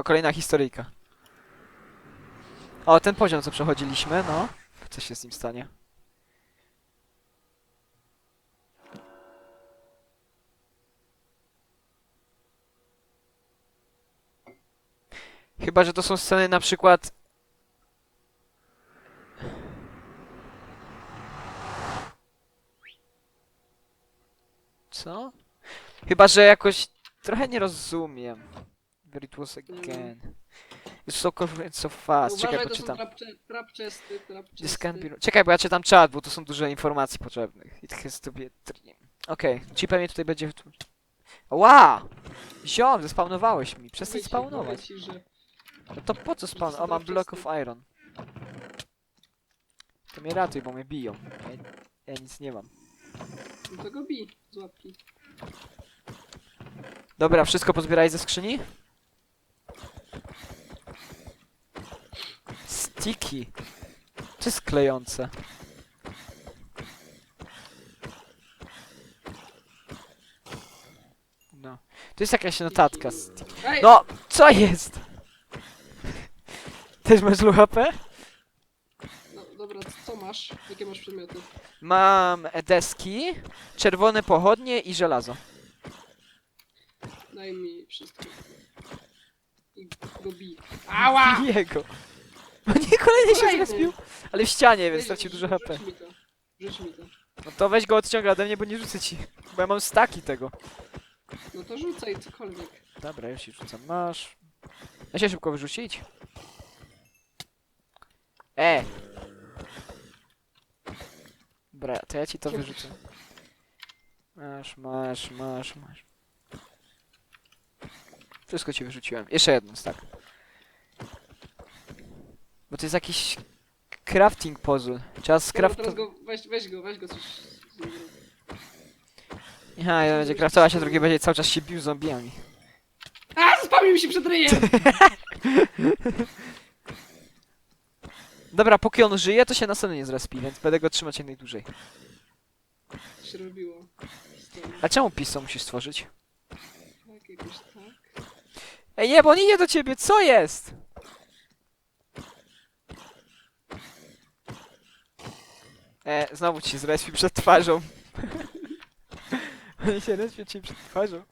O, kolejna historyjka. O, ten poziom, co przechodziliśmy, no. Co się z nim stanie? Chyba, że to są sceny na przykład... Co? Chyba, że jakoś... Trochę nie rozumiem. Where it was again. It's so confident, so fast. Czekaj, Uważaj, to są poczytam. trapcze, trapczesty, This can trapczesty. be... Czekaj, bo ja czytam czat, bo to są dużo informacji potrzebnych. It has to be a dream. Okej, ci pewnie tutaj będzie... Ła! Ziom, zespawnowałeś mi. Przestań Mówię ci- spawnować. mówię Ci, że No to po co spawn? O, mam block of iron. To mnie ratuj, bo mnie biją. Ja, ja nic nie mam. no to go bij z łapki. Dobra, wszystko pozbieraj ze skrzyni? Sticky. To jest klejące. No. To jest jakaś notatka. Ej, No, co jest? Też masz low HP? no, dobra, co masz? Jakie masz przedmioty? Mam deski, czerwone pochodnie i żelazo. Daj mi wszystko. I go bij. Ała! Jego. No nie, kolejny się Kolejny. zrespił. Ale w ścianie, więc stracił dużo HP. Rzuć mi to. Rzuć mi to. No to weź go odciąga ode mnie, bo nie rzucę ci. Bo ja mam staki tego. No to rzucaj cokolwiek. Dobra, już ci rzucam. Masz. Da się szybko wyrzucić? E! Dobra, to ja ci to wyrzucę. Masz, masz, masz, masz. Wszystko ci wyrzuciłem. Jeszcze jedno, tak. Bo to jest jakiś crafting puzzle. Trzeba Dobra, teraz go, weź, weź go, weź go coś. Aha, ja będzie kraftować, a drugi będzie cały czas się bił z zombiami. A, spamił mi się przed ryjem! Dobra, póki on żyje, to się na scenie nie zrespi, więc będę go trzymać jak najdłużej. Co się robiło? A czemu pismo musisz stworzyć? Tak, jakoś tak. Ej, nie, bo on idzie do ciebie, co jest? E, znowu ci zrespi przed twarzą. Oni się respią ci przed twarzą.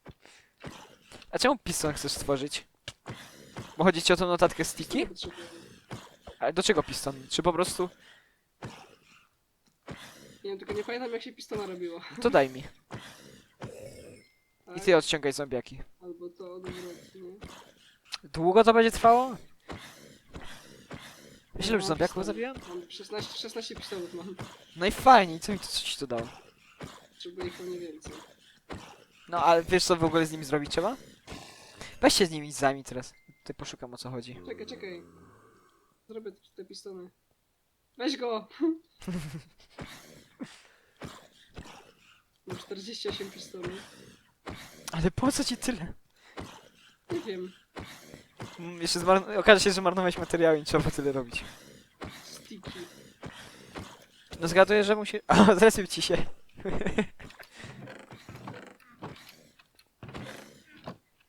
A czemu pismo chcesz stworzyć? Bo chodzi ci o tą notatkę sticky? Ale do czego piston? Czy po prostu... Nie wiem, tylko nie pamiętam jak się pistona robiło. To daj mi. I Tak? ty odciągaj zombiaki. Albo to odwrotnie. Długo to będzie trwało? Już No, zombiaków zabiłem? Mam 16, 16 pistonów mam. No i fajnie, co mi to, co ci to dało? Potrzebuję ich pewnie więcej. No ale wiesz co w ogóle z nimi zrobić trzeba? Weź się z nimi zajmij teraz. Tutaj poszukam o co chodzi. Czekaj, czekaj. Zrobię te- te pistony. Weź go! Mam 48 pistonów. Ale po co ci tyle? Nie wiem. Mm, Jeszcze zmarn- okaże się, że marnowałeś materiały i trzeba było tyle robić. Sticky. No zgaduję, że musi... O, zrespił ci się.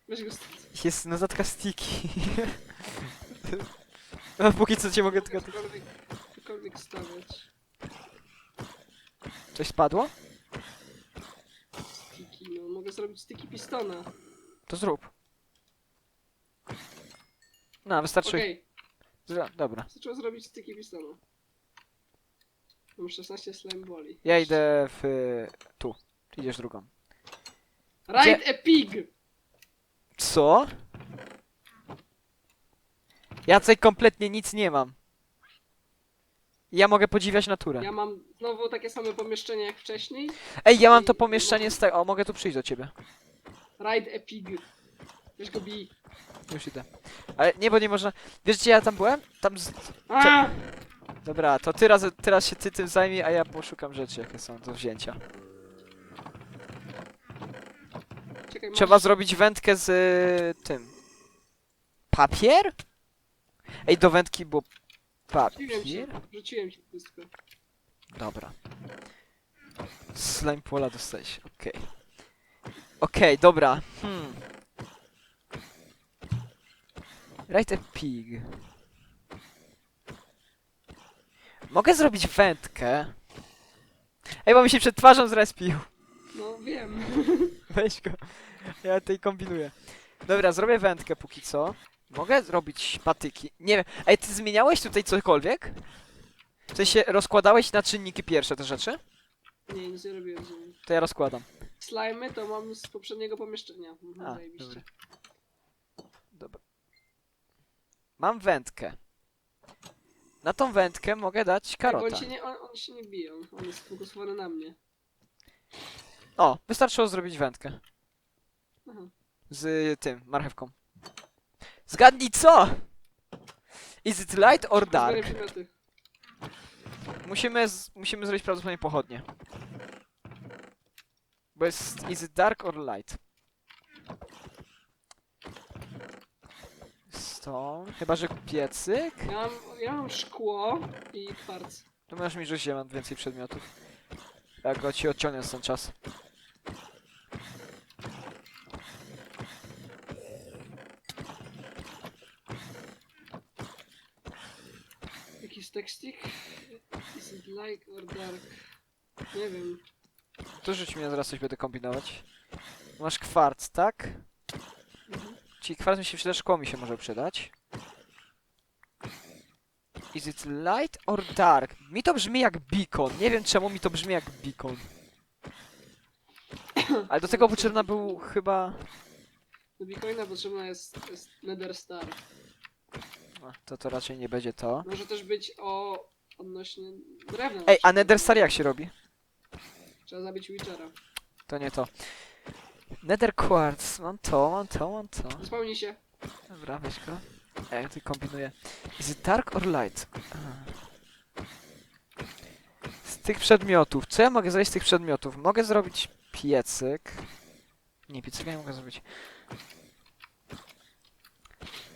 Weź go stąd. Jest notatka sticky. No póki co cię mogę tylko... Cokolwiek, cokolwiek stawiać. Coś spadło? Sticky, no mogę zrobić sticky pistona. To zrób. No, wystarczy... Okej, Zra- Dobra. zaczęło zrobić sticky pistona. Mam 16 slime boli. Ja idę w... tu. Idziesz drugą. Ride a pig! Co? Ja tutaj kompletnie nic nie mam. Ja mogę podziwiać naturę. Ja mam znowu takie same pomieszczenie jak wcześniej. Ej, ja mam to pomieszczenie z tego. O, mogę tu przyjść do ciebie. Ride a pig. Weź go bij. Już idę. Ale nie, bo nie można. Wiesz gdzie ja tam byłem? Tam z... A! Dobra, to teraz, teraz się ty tym zajmij, a ja poszukam rzeczy, jakie są do wzięcia. Czekaj, Trzeba masz- zrobić wędkę z y, tym. Papier? Ej, do wędki było Rzuciłem ci, papier? rzuciłem ci wszystko. Dobra. Slime pola dostałeś, okej. Okej, dobra. Hmm. Write a pig. Mogę zrobić wędkę. Ej, bo mi się przed twarzą zrespił. No wiem. Weź go. Ja tutaj kombinuję. Dobra, zrobię wędkę póki co. Mogę zrobić patyki. Nie wiem. Ej, ty zmieniałeś tutaj cokolwiek? W sensie rozkładałeś na czynniki pierwsze te rzeczy? Nie, nic nie robiłem z. To ja rozkładam. Slimy to mam z poprzedniego pomieszczenia. Mhm, A, zajebiście. Dobra. Mam wędkę. Na tą wędkę mogę dać Ej, bo karota. on się nie, on, on się nie bije, on, on jest sfokusowany na mnie. O, wystarczyło zrobić wędkę. Aha. Z tym, marchewką. Zgadnij co? Is it light or Zbieraj dark? przedmioty. Musimy, z, musimy zrobić prawdopodobnie pochodnie. Bo jest is it dark or light? Stone. Chyba, że piecyk? Ja mam, ja mam szkło i kwarc. To możesz mi rzucić, ja mam więcej przedmiotów. Jak go ci odciągnę z ten czas. Jakiś tekstik? Is it light or dark? Nie wiem. To rzuć mi, zaraz coś będę kombinować. Masz kwarc, tak? Czyli kwarc mi się przyda, szkło mi się może przydać. Is it light or dark? Mi to brzmi jak beacon. Nie wiem czemu mi to brzmi jak beacon. Ale do tego potrzebna był chyba... Do Bitcoina potrzebna jest, jest Nether Star. To to raczej nie będzie to. Może też być o odnośnie drewna. na Ej, a przykład. Nether Star jak się robi? Trzeba zabić Witchera. To nie to. Nether Quartz. Mam to, mam to, mam to. Spełni się. Dobra, weź go. Ja tutaj kombinuję. Is it dark or light? Z tych przedmiotów. Co ja mogę zrobić z tych przedmiotów? Mogę zrobić piecyk. Nie, piecyka nie mogę zrobić.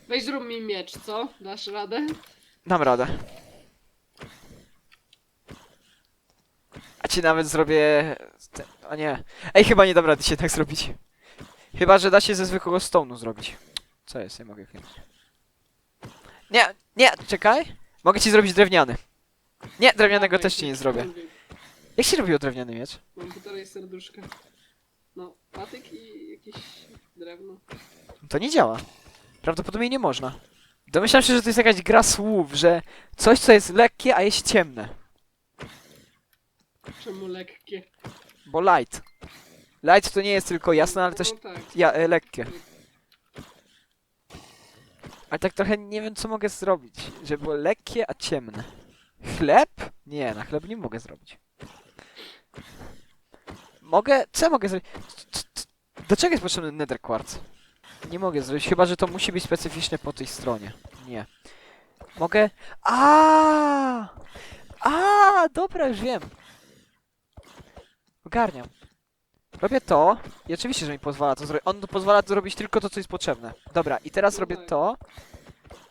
Weź zrób mi miecz, co? Dasz radę? Dam radę. A ci nawet zrobię... O nie. Ej, chyba nie dam rady się tak zrobić. Chyba, że da się ze zwykłego stone'u zrobić. Co jest? Nie mogę chwilę. Nie, nie, czekaj. Mogę ci zrobić drewniany. Nie, drewnianego też ci nie zrobię. Jak się robiło drewniany miecz? Mam półtorej serduszka. No, patyk i jakieś drewno. To nie działa. Prawdopodobnie nie można. Domyślam się, że to jest jakaś gra słów, że coś, co jest lekkie, a jest ciemne. Czemu lekkie? Bo light. Light to nie jest tylko jasne, ale też No tak. ja, e, lekkie. Ale tak trochę nie wiem, co mogę zrobić, żeby było lekkie, a ciemne. Chleb? Nie, na chleb nie mogę zrobić. Mogę... Co ja mogę zrobić? C- c- Do czego jest potrzebny nether quartz? Nie mogę zrobić, chyba że to musi być specyficzne po tej stronie. Nie. Mogę... A, a, dobra, już wiem. Ogarniam. Robię to i oczywiście, że mi pozwala to zrobić. On pozwala zrobić tylko to, co jest potrzebne. Dobra, i teraz robię to.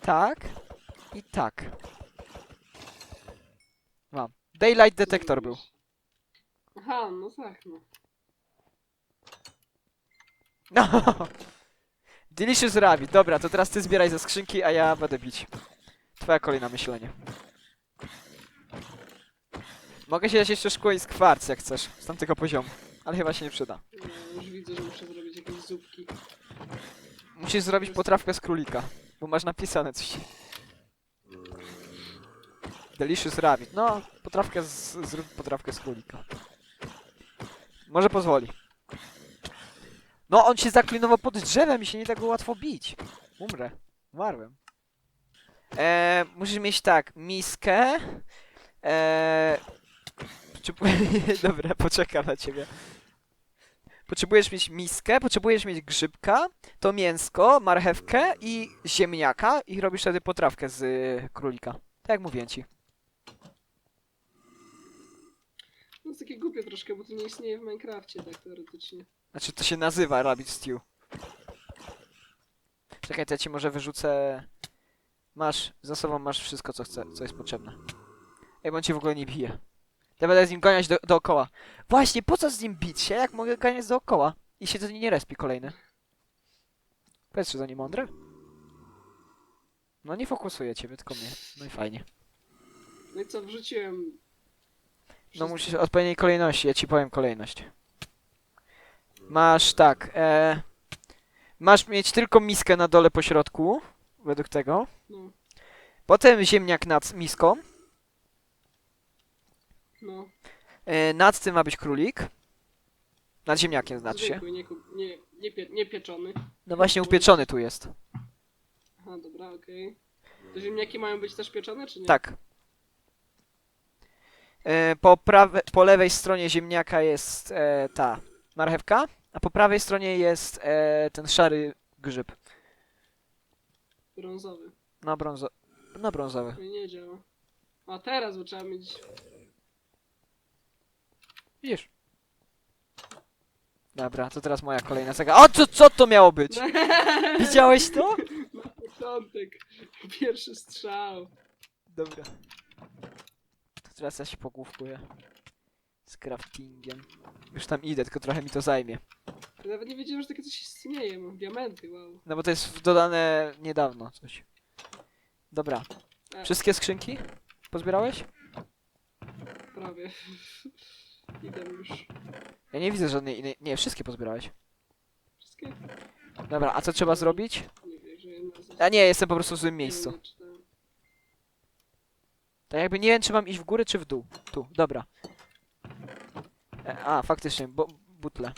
Tak. I tak. Mam. Daylight Co detector był. Aha, no tak, no. No. Delicious Rabbit. Dobra, to teraz ty zbieraj ze skrzynki, a ja będę bić. Twoja kolejna myślenie. Mogę się dać jeszcze szkło i skwarc, jak chcesz. Z tamtego poziomu. Ale chyba się nie przyda. no. Już widzę, że muszę zrobić jakieś zupki. Musisz zrobić potrawkę z królika. Bo masz napisane coś. Delicious Rabbit. No, potrawkę z... zrób potrawkę z królika. Może pozwoli. No, on się zaklinował pod drzewem i się nie go łatwo bić. Umrę. Umarłem. Eee, musisz mieć tak, miskę. Eee, potrzebuję... Dobra, poczekam na ciebie. Potrzebujesz mieć miskę, potrzebujesz mieć grzybka, to mięsko, marchewkę i ziemniaka i robisz wtedy potrawkę z y, królika. Tak jak mówię ci. No jest takie głupie troszkę, bo to nie istnieje w Minecrafcie tak teoretycznie. Znaczy to się nazywa rabbit stew. Czekaj, to ja ci może wyrzucę... Masz, za sobą masz wszystko, co chce, co jest potrzebne. Ej, bo on cię w ogóle nie bije. Ja będę z nim ganiać do, dookoła. Właśnie, po co z nim bić się, jak mogę ganiać dookoła? I się to nie respi kolejny. Powiedz, czy to nie mądre? No nie fokusuje ciebie, tylko mnie. No i fajnie. No i co, wrzuciłem... No musisz odpowiedniej kolejności, ja ci powiem kolejność. Masz tak, e, masz mieć tylko miskę na dole po środku, według tego. No, Potem ziemniak nad miską. No. E, nad tym ma być królik. Nad ziemniakiem znaczy się. Zwykły, nie, ku- nie, nie, pie, nie pieczony. No właśnie upieczony tu jest. Aha, dobra, okej. To ziemniaki mają być też pieczone, czy nie? Tak. E, po, prawe, po lewej stronie ziemniaka jest e, ta marchewka, a po prawej stronie jest e, ten szary grzyb. Brązowy. Na, brązo na brązowy. To nie działa. A teraz, bo trzeba mieć... Widzisz? Dobra, to teraz moja kolejna zaga. O, co, co to miało być? Widziałeś to? Na początek. Pierwszy strzał. Dobra. To teraz ja się pogłówkuję. Z craftingiem. Już tam idę, tylko trochę mi to zajmie. Ja nawet nie wiedziałem, że takie coś istnieje. Mam diamenty, wow. No bo to jest dodane niedawno coś. Dobra. E. Wszystkie skrzynki? Pozbierałeś? Prawie. Idę już. Ja nie widzę żadnej innej. Nie, wszystkie pozbierałeś. Wszystkie? Dobra, a co trzeba zrobić? Nie wiem, że jedna. A nie, jestem po prostu w złym miejscu. Tak jakby nie wiem, czy mam iść w górę, czy w dół. Tu, dobra. E, a, faktycznie, bo butle.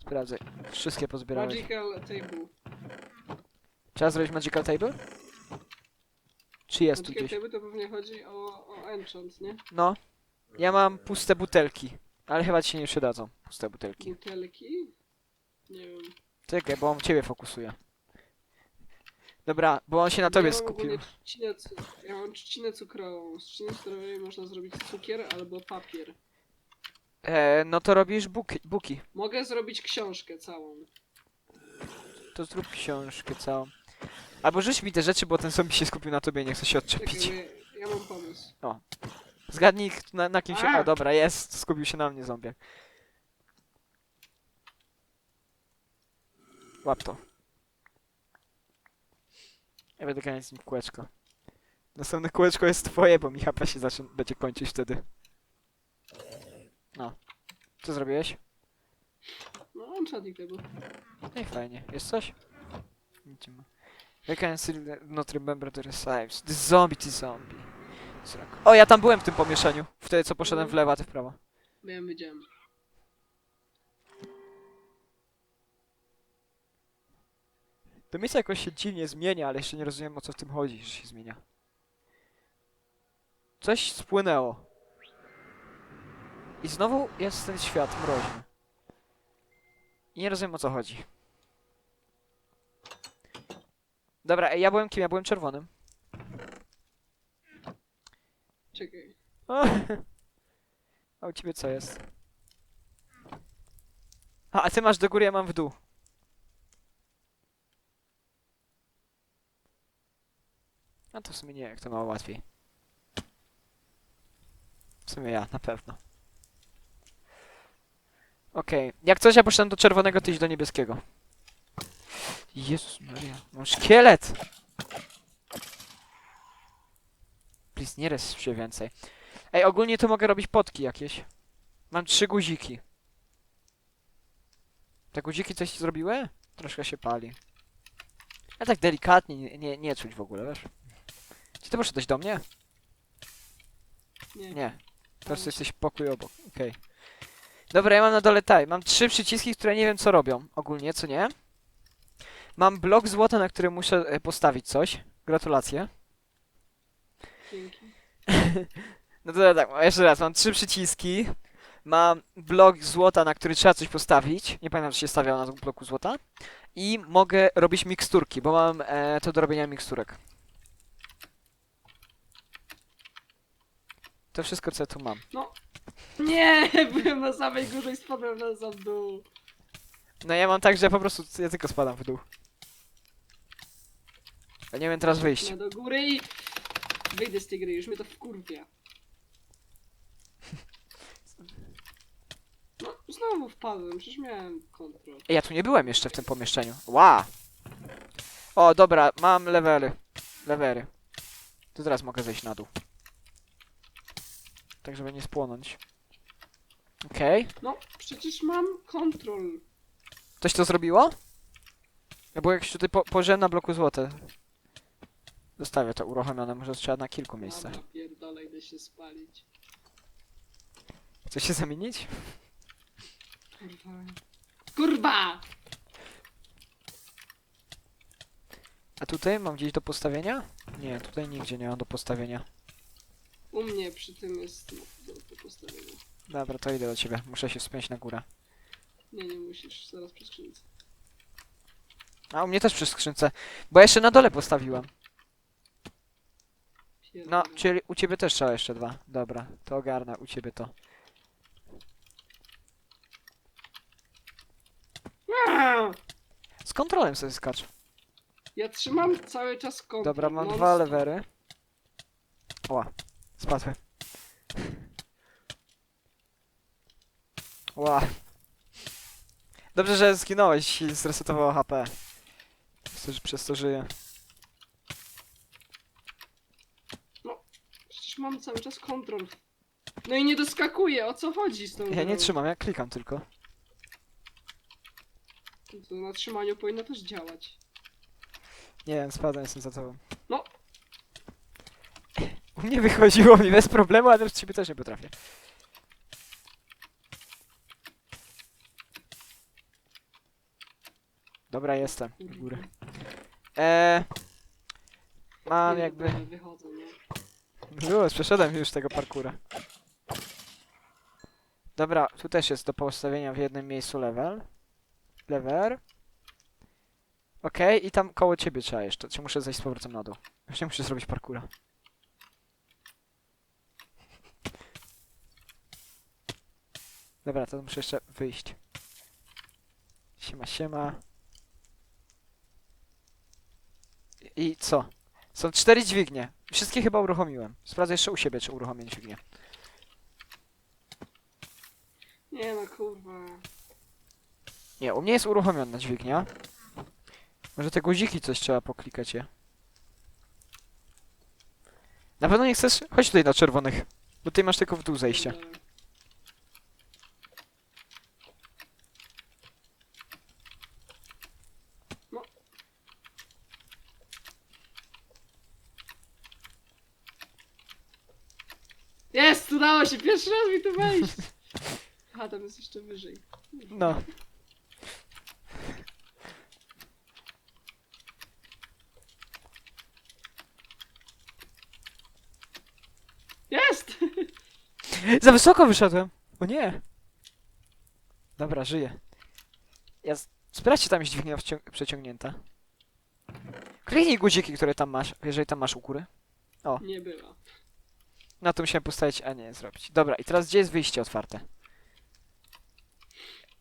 Sprawdzę. Wszystkie pozbierałeś. Magical table. Trzeba zrobić magical table? Czy jest tu Magical gdzieś? to pewnie chodzi o, o enchant, nie? No. Ja mam puste butelki. Ale chyba ci się nie przydadzą. Puste butelki. Butelki? Nie wiem. Czekaj, bo on ciebie fokusuje. Dobra, bo on się na tobie ja mam skupił. ogólnie trzcinę, cu- ja mam trzcinę cukrową. Z trzciny cukrowej można zrobić cukier albo papier. E, no to robisz buki, buki. Mogę zrobić książkę całą. To zrób książkę całą. Albo rzuć mi te rzeczy, bo ten zombie się skupił na tobie, nie chce się Czekaj, odczepić. bo ja, mam pomysł. Zgadnij, k- na, na kim się... A! O, dobra, jest. Skupił się na mnie zombie. Łap to. Ja będę ganiać z nim w kółeczko. Następne kółeczko jest twoje, bo mi HP się zacznie, będzie kończyć wtedy. No. Co zrobiłeś? No, enchanting table. No i fajnie. Jest coś? Nic nie ma. I can still not remember the recipes. The zombie, ty zombie. Srak. O, ja tam byłem w tym pomieszczeniu. Wtedy co poszedłem w lewo, a ty w prawo. Wiem, wiedziałem. To miejsce jakoś się dziwnie zmienia, ale jeszcze nie rozumiem o co w tym chodzi, że się zmienia. Coś spłynęło. I znowu jest ten świat mroźny. I nie rozumiem o co chodzi. Dobra, ej, ja byłem kim? Ja byłem czerwonym. Czekaj. O, a u ciebie co jest? A, a ty masz do góry, ja mam w dół. A to w sumie nie, jak to mało łatwiej. W sumie ja, na pewno. Okej, jak coś ja poszedłem do czerwonego, ty idź do niebieskiego. Jezus Maria, mam szkielet! Please, nie res się więcej. Ej, ogólnie to mogę robić potki jakieś. Mam trzy guziki. Te guziki coś zrobiły? Troszkę się pali. Ja tak delikatnie, nie, nie, nie czuć w ogóle, wiesz? Czy ty poszedłeś do mnie? Nie. Nie. Po prostu jesteś pokój obok. Okej. Dobra, ja mam na dole taj. Mam trzy przyciski, które nie wiem co robią. Ogólnie, co nie? Mam blok złota, na który muszę e, postawić coś. Gratulacje. Dzięki. No to tak, jeszcze raz, mam trzy przyciski. Mam blok złota, na który trzeba coś postawić. Nie pamiętam, czy się stawiało na bloku złota. I mogę robić miksturki, bo mam e, to do robienia miksturek. To wszystko, co ja tu mam. Nie! Byłem na samej górze i spadłem na sam dół. No ja mam tak, że po prostu ja tylko spadam w dół. Ja nie wiem teraz wyjść. No do góry i... Wyjdę z tej gry, już mnie to wkurwia. No, znowu wpadłem, przecież miałem kontrol. Ej, Ja tu nie byłem jeszcze w tym pomieszczeniu. Ła! O, dobra, mam levely. Levery. To teraz mogę zejść na dół. Tak, żeby nie spłonąć. Okej. No, przecież mam kontrol. Ktoś to zrobiło? Ja było jakieś tutaj po na bloku złote. Zostawię to uruchomione, może trzeba na kilku miejscach. Dobra, pierdolę, idę się spalić. Chcesz się zamienić? Kurwa. Kurwa! A tutaj mam gdzieś do postawienia? Nie, tutaj nigdzie nie mam do postawienia. U mnie przy tym jest no, do, do postawienia. Dobra, to idę do ciebie. Muszę się wspiąć na górę. Nie, nie musisz, zaraz przy skrzynce. A u mnie też przy skrzynce. Bo ja jeszcze na dole postawiłem. No, czyli u ciebie też trzeba jeszcze dwa. Dobra, to ogarnę u ciebie to. Aaa! Z kontrolem sobie skacz. Ja trzymam cały czas kontrol. Dobra, mam dwa lewery. Ła, spadły. Ła. Dobrze, że zginąłeś i zresetowało HP. Przez to żyję. Przecież mam cały czas kontrol. No i nie doskakuję, o co chodzi z tą Ja nie grą? trzymam, ja klikam tylko. To na trzymaniu powinno też działać. Nie wiem, spadłem, jestem za tobą. No. U mnie wychodziło mi bez problemu, ale z ciebie też nie potrafię. Dobra, jestem. U góry. Eee, mam Nie, jakby... dobra, Wychodzę, no. Już, przeszedłem już tego parkura. Dobra, tu też jest do postawienia w jednym miejscu level. Lever. Okej, i tam koło ciebie trzeba jeszcze. Czy muszę zejść z powrotem na dół? Właśnie muszę zrobić parkura. Dobra, to muszę jeszcze wyjść. Siema, siema. I co? Są cztery dźwignie. Wszystkie chyba uruchomiłem. Sprawdzę jeszcze u siebie, czy uruchomię dźwignię. Nie no, kurwa. Nie, u mnie jest uruchomiona dźwignia. Może te guziki coś trzeba poklikać je. Na pewno nie chcesz? Chodź tutaj na czerwonych. Bo ty masz tylko w dół zejście. Dobra. No. Jest! Udało się! Pierwszy raz mi tu wejść! Aha, tam jest jeszcze wyżej. No. Jest! Za wysoko wyszedłem! O nie! Dobra, żyję. Ja... z- Sprawdźcie tam jest dźwignia wcią- przeciągnięta. Kliknij guziki, które tam masz, jeżeli tam masz u góry. Nie była. Na to musiałem postawić, a nie zrobić. Dobra, i teraz gdzie jest wyjście otwarte?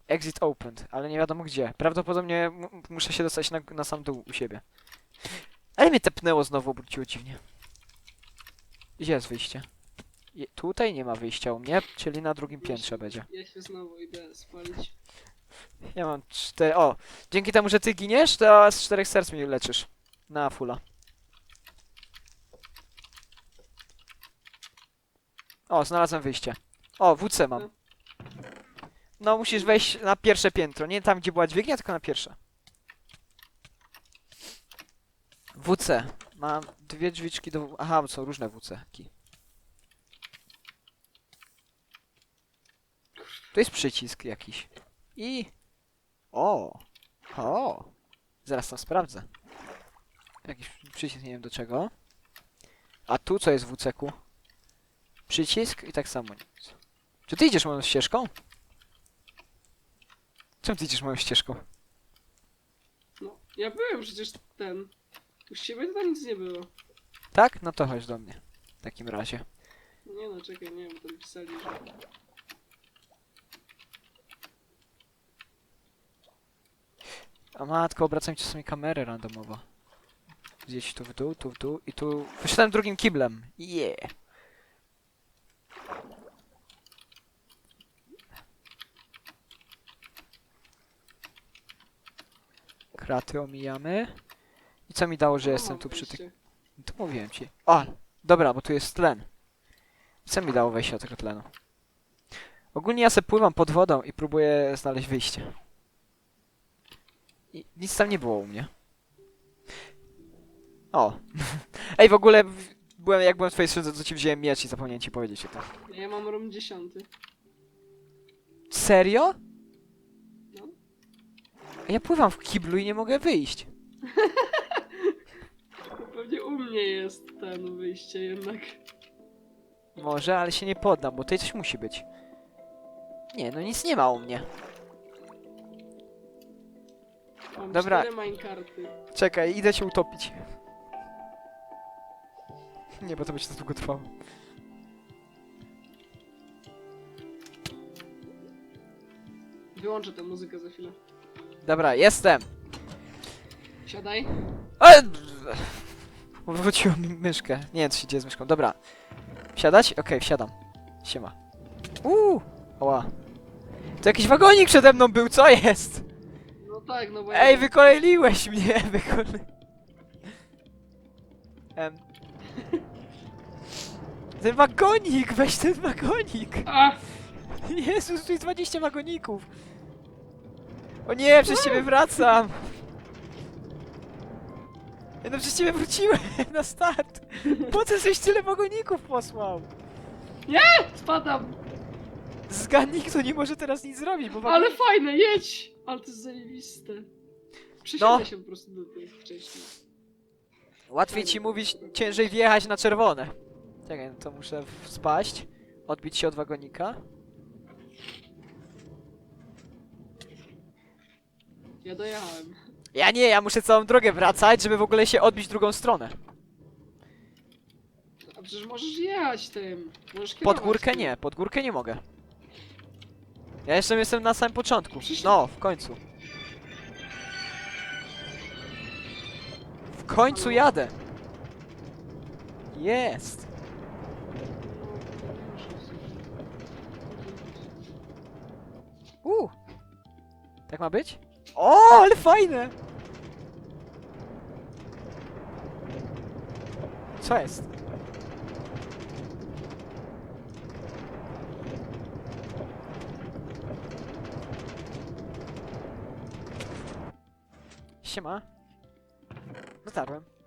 Exit opened, ale nie wiadomo gdzie. Prawdopodobnie muszę się dostać na, na sam dół u siebie. Ale mnie tepnęło znowu, obróciło dziwnie. Gdzie jest wyjście? Je, tutaj nie ma wyjścia u mnie, czyli na drugim piętrze będzie. Ja się znowu idę spalić. Ja mam cztery... O! Dzięki temu, że ty giniesz, to z czterech serc mnie leczysz. Na fulla. O, znalazłem wyjście. O, WC mam. No, musisz wejść na pierwsze piętro. Nie tam, gdzie była dźwignia, tylko na pierwsze. WC. Mam dwie drzwiczki do... Aha, są różne WC. -ki. Tu jest przycisk jakiś. I... O! O! Zaraz to sprawdzę. Jakiś przycisk, nie wiem do czego. A tu co jest w WC-ku? Przycisk i tak samo nic. Czy ty idziesz moją ścieżką? Czemu ty idziesz moją ścieżką? No, ja byłem przecież ten. U siebie to tam nic nie było. Tak? No to chodź do mnie. W takim razie. Nie no, czekaj, nie wiem, tam pisali, że... A matko, obracam czasami kamerę randomowo. Gdzieś tu w dół, tu w dół i tu... Wyszedłem drugim kiblem. Yeah! Kraty omijamy. I co mi dało, że jestem tu przy tych... To mówiłem ci. O! Dobra, bo tu jest tlen. Co mi dało wejście do tego tlenu? Ogólnie ja se pływam pod wodą i próbuję znaleźć wyjście. I nic tam nie było u mnie. O! Ej, w ogóle byłem, jak byłem w twojej skrzynce, to ci wziąłem miecz i zapomniałem ci powiedzieć o tym. Ja mam rom 10. Serio? Ja pływam w kiblu i nie mogę wyjść. To pewnie u mnie jest ten wyjście jednak. Może, ale się nie poddam, bo tutaj coś musi być. Nie, no nic nie ma u mnie. Mam Dobra. cztery minecarty. Czekaj, idę cię utopić. Nie, bo to będzie za długo trwało. Wyłączę tę muzykę za chwilę. Dobra, jestem! Siadaj. E! Wróciło mi myszkę. Nie wiem, co się dzieje z myszką. Dobra. Wsiadać? Okej, wsiadam. Siema. Uuu! Oła. To jakiś wagonik przede mną był, co jest? No tak, no bo Ej, ja... wykolejliłeś mnie, wykole... Em. Ten wagonik, weź ten wagonik! A! Jezus, tu jest 20 wagoników! O nie, przez ciebie wracam! Ej, No przez ciebie wróciłem na start! Po co żeś tyle wagoników posłał? Spadam! Zgadnij, kto nie może teraz nic zrobić, bo. Ale fajne, jedź! Ale to jest zajebiste. Przesiadaj No. się po prostu do tych wcześniej. Łatwiej ci mówić, ciężej wjechać na czerwone. Czekaj, no to muszę w- spaść, odbić się od wagonika. Ja dojechałem. Ja nie, ja muszę całą drogę wracać, żeby w ogóle się odbić w drugą stronę. A przecież możesz jechać tym. Możesz Pod kierować górkę tym. nie, pod górkę nie mogę. Ja jeszcze jestem na samym początku. No, w końcu. W końcu jadę. Jest. Uh. Tak ma być? O, ale fajne! Co jest? Siema. Dotarłem.